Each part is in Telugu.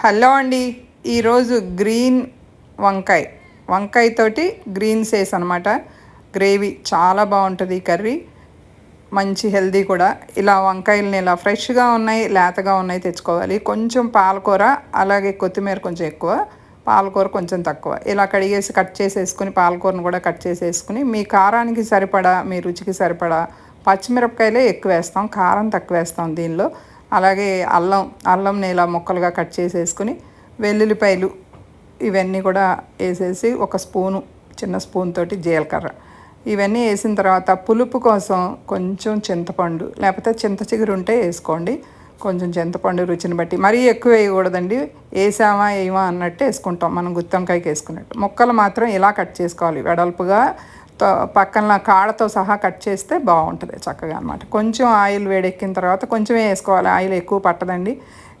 హలో అండి. ఈరోజు గ్రీన్ వంకాయ. వంకాయ తోటి గ్రీన్ సేస్ అనమాట గ్రేవీ చాలా బాగుంటుంది ఈ కర్రీ. మంచి హెల్దీ కూడా. ఇలా వంకాయలని ఇలా ఫ్రెష్గా ఉన్నాయి లేతగా ఉన్నాయి తెచ్చుకోవాలి. కొంచెం పాలకూర అలాగే కొత్తిమీర కొంచెం ఎక్కువ పాలకూర కొంచెం తక్కువ. ఇలా కడిగేసి కట్ చేసేసుకుని పాలకూరను కూడా కట్ చేసేసుకుని మీ కారానికి సరిపడా మీ రుచికి సరిపడా పచ్చిమిరపకాయలే ఎక్కువ వేస్తాం కారం తక్కువ వేస్తాం దీనిలో. అలాగే అల్లం అల్లంని ఇలా ముక్కలుగా కట్ చేసేసుకుని వెల్లుల్లిపాయలు ఇవన్నీ కూడా వేసేసి ఒక స్పూను చిన్న స్పూన్ తోటి జీలకర్ర. ఇవన్నీ వేసిన తర్వాత పులుపు కోసం కొంచెం చింతపండు లేకపోతే చింత చిగురు ఉంటే వేసుకోండి. కొంచెం చింతపండు రుచిని బట్టి. మరీ ఎక్కువ వేయకూడదండి. వేసామా వేయమా అన్నట్టు వేసుకుంటాం. మనం గుత్తంకాయకి వేసుకున్నట్టు. ముక్కలు మాత్రం ఇలా కట్ చేసుకోవాలి. వెడల్పుగా పక్కన కాడతో సహా కట్ చేస్తే బాగుంటుంది చక్కగా అనమాట కొంచెం ఆయిల్ వేడెక్కిన తర్వాత కొంచెమే వేసుకోవాలి. ఆయిల్ ఎక్కువ పట్టదండి.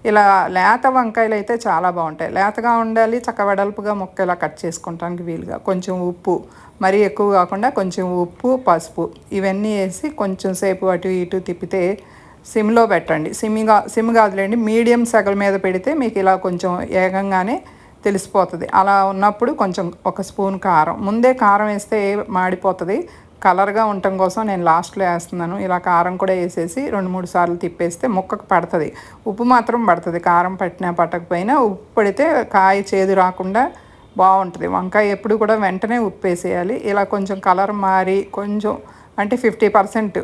ఇలా లేత వంకాయలు అయితే చాలా బాగుంటాయి. లేతగా ఉండాలి చక్క వెడల్పుగా ముక్క ఇలా కట్ చేసుకుంటానికి వీలుగా. కొంచెం ఉప్పు మరీ ఎక్కువ కాకుండా కొంచెం ఉప్పు పసుపు ఇవన్నీ వేసి కొంచెం సేపు అటు ఇటు తిప్పితే సిమ్లో పెట్టండి. సిమ్గా సిమ్ కాదులేండి మీడియం సగల మీద పెడితే మీకు ఇలా కొంచెం ఏగంగానే తెలిసిపోతుంది. అలా ఉన్నప్పుడు కొంచెం ఒక స్పూన్ కారం. ముందే కారం వేస్తే మాడిపోతుంది. కలర్గా ఉండటం కోసం నేను లాస్ట్లో వేస్తున్నాను. ఇలా కారం కూడా వేసేసి రెండు మూడు సార్లు తిప్పేస్తే ముక్కకు పడుతుంది. ఉప్పు మాత్రం పడుతుంది. కారం పట్టినా పట్టకపోయినా ఉప్పు పడితే కాయ చేదు రాకుండా బాగుంటుంది. వంకాయ ఎప్పుడు కూడా వెంటనే ఉప్పు వేసేయాలి. ఇలా కొంచెం కలర్ మారి కొంచెం అంటే ఫిఫ్టీ పర్సెంట్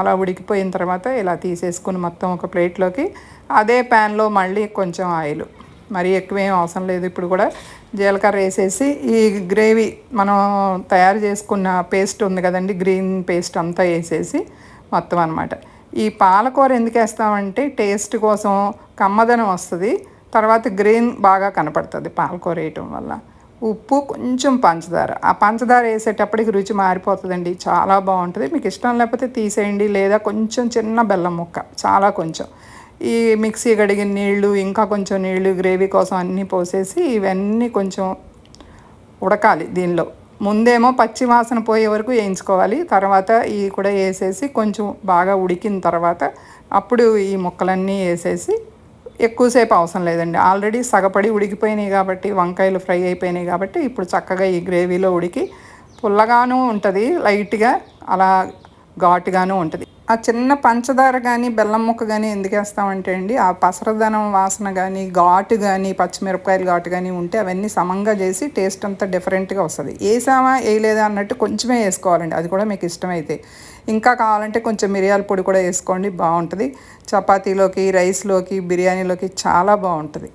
అలా ఉడికిపోయిన తర్వాత ఇలా తీసేసుకుని మొత్తం ఒక ప్లేట్లోకి అదే ప్యాన్లో మళ్ళీ కొంచెం ఆయిల్. మరీ ఎక్కువేం అవసరం లేదు. ఇప్పుడు కూడా జీలకర్ర వేసేసి ఈ గ్రేవీ మనం తయారు చేసుకున్న పేస్ట్ ఉంది కదండి గ్రీన్ పేస్ట్ అంతా వేసేసి మొత్తం అనమాట ఈ పాలకూర ఎందుకు వేస్తామంటే టేస్ట్ కోసం కమ్మదనం వస్తుంది తర్వాత గ్రీన్ బాగా కనపడుతుంది పాలకూర వేయటం వల్ల. ఉప్పు కొంచెం పంచదార. ఆ పంచదార వేసేటప్పటికి రుచి మారిపోతుందండి. చాలా బాగుంటుంది. మీకు ఇష్టం లేకపోతే తీసేయండి లేదా కొంచెం చిన్న బెల్లం ముక్క చాలా కొంచెం. ఈ మిక్సీ కడిగిన నీళ్ళు ఇంకా కొంచెం నీళ్ళు గ్రేవీ కోసం అన్నీ పోసేసి ఇవన్నీ కొంచెం ఉడకాలి దీనిలో. ముందేమో పచ్చి వాసన పోయే వరకు వేయించుకోవాలి. తర్వాత ఇవి కూడా వేసేసి కొంచెం బాగా ఉడికిన తర్వాత అప్పుడు ఈ ముక్కలన్నీ వేసేసి ఎక్కువసేపు అవసరం లేదండి. ఆల్రెడీ సగపడి ఉడికిపోయినాయి కాబట్టి వంకాయలు ఫ్రై అయిపోయినాయి కాబట్టి ఇప్పుడు చక్కగా ఈ గ్రేవీలో ఉడికి పుల్లగాను ఉంటుంది లైట్గా అలా ఘాటుగాను ఉంటుంది. ఆ చిన్న పంచదార కానీ బెల్లం ముక్క కానీ ఎందుకు వేస్తామంటే అండి ఆ పసరదనం వాసన కానీ ఘాటు కానీ పచ్చిమిరపకాయలు ఘాటు కానీ ఉంటే అవన్నీ సమంగా చేసి టేస్ట్ అంతా డిఫరెంట్గా వస్తుంది. వేసామా వేయలేదా అన్నట్టు కొంచెమే వేసుకోవాలండి. అది కూడా మీకు ఇష్టమైతే. ఇంకా కావాలంటే కొంచెం మిరియాల పొడి కూడా వేసుకోండి బాగుంటుంది. చపాతీలోకి రైస్లోకి బిర్యానీలోకి చాలా బాగుంటుంది.